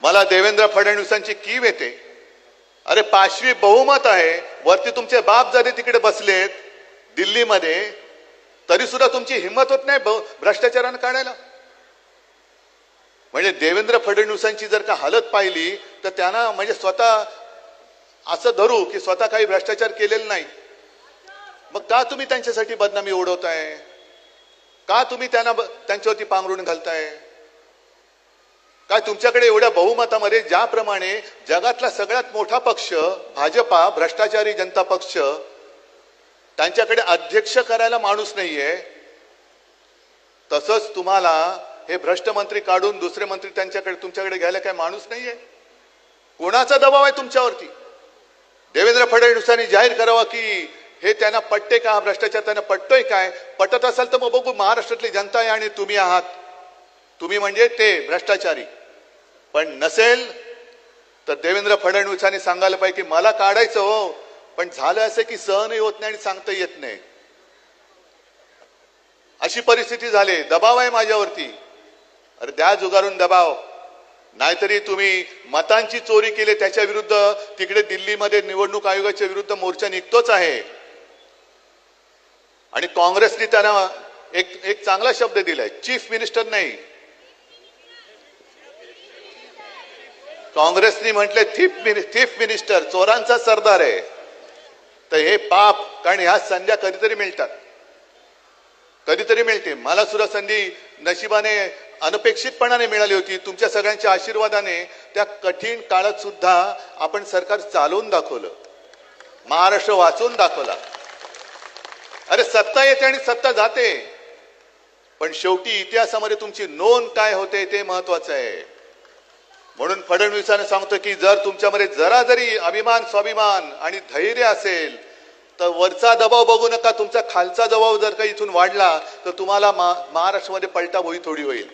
मला देवेंद्र फडणवीसांची कीव येते. अरे पाचवी बहुमत आहे. वरती तुमचे बाप जरी तिकडे बसलेत दिल्लीमध्ये तरी सुद्धा तुमची हिंमत होत नाही ब- भ्रष्टाचारानं काढायला. म्हणजे देवेंद्र फडणवीसांची जर का हालत पाहिली तर त्यांना म्हणजे स्वतः असं धरू की स्वतः काही भ्रष्टाचार केलेला नाही. मग का तुम्ही त्यांच्यासाठी बदनामी ओढवताय? का तुम्ही त्यांना त्यांच्यावरती पांघरून घालताय? काय तुमच्याकडे एवढ्या बहुमतामध्ये ज्याप्रमाणे जगातला सगळ्यात मोठा पक्ष भाजपा भ्रष्टाचारी जनता पक्ष त्यांच्याकडे अध्यक्ष करायला माणूस नाहीये. तसंच तुम्हाला हे भ्रष्ट मंत्री काढून दुसरे मंत्री त्यांच्याकडे तुमच्याकडे घ्यायला काय माणूस नाहीये? कोणाचा दबाव आहे तुमच्यावरती? देवेंद्र फडणवीसांनी जाहीर करावा की हे त्यांना पटते का? हा भ्रष्टाचार त्यांना पटतोय काय? पटत असाल तर मग बघू महाराष्ट्रातली जनता आहे आणि तुम्ही आहात. तुम्ही म्हणजे ते भ्रष्टाचारी. पण नसेल तर देवेंद्र फडणवीसांनी सांगायला पाहिजे की मला काढायचं हो पण झालं असं की सहनही होत नाही आणि सांगता येत नाही. अशी परिस्थिती झाली दबाव आहे माझ्यावरती. अरे द्या जुगारून दबाव. नाहीतरी तुम्ही मतांची चोरी केली त्याच्या विरुद्ध तिकडे दिल्लीमध्ये निवडणूक आयोगाच्या विरुद्ध मोर्चा निघतोच आहे. आणि काँग्रेसने त्यांना एक एक चांगला शब्द दिलाय चीफ मिनिस्टर नाही. काँग्रेसनी म्हटले थीफ मिनि थीफ मिनिस्टर चोरांचा सरदार आहे. तर हे पाप कारण ह्या संध्या कधीतरी मिळतात. कधीतरी मिळते मला सुद्धा संधी नशिबाने अनपेक्षितपणाने मिळाली होती. तुमच्या सगळ्यांच्या आशीर्वादाने त्या कठीण काळात सुद्धा आपण सरकार चालवून दाखवलं. महाराष्ट्र वाचवून दाखवला. अरे सत्ता येते आणि सत्ता जाते. पण शेवटी इतिहासामध्ये तुमची नोंद काय होते ते महत्वाचं आहे. म्हणून फडणवीसांना सांगतो की जर तुमच्यामध्ये जरा जरी अभिमान स्वाभिमान आणि धैर्य असेल तर वरचा दबाव बघू नका. तुमचा खालचा दबाव जर का इथून वाढला तर तुम्हाला मा- महाराष्ट्रामध्ये पलटा भोई थोडी होईल.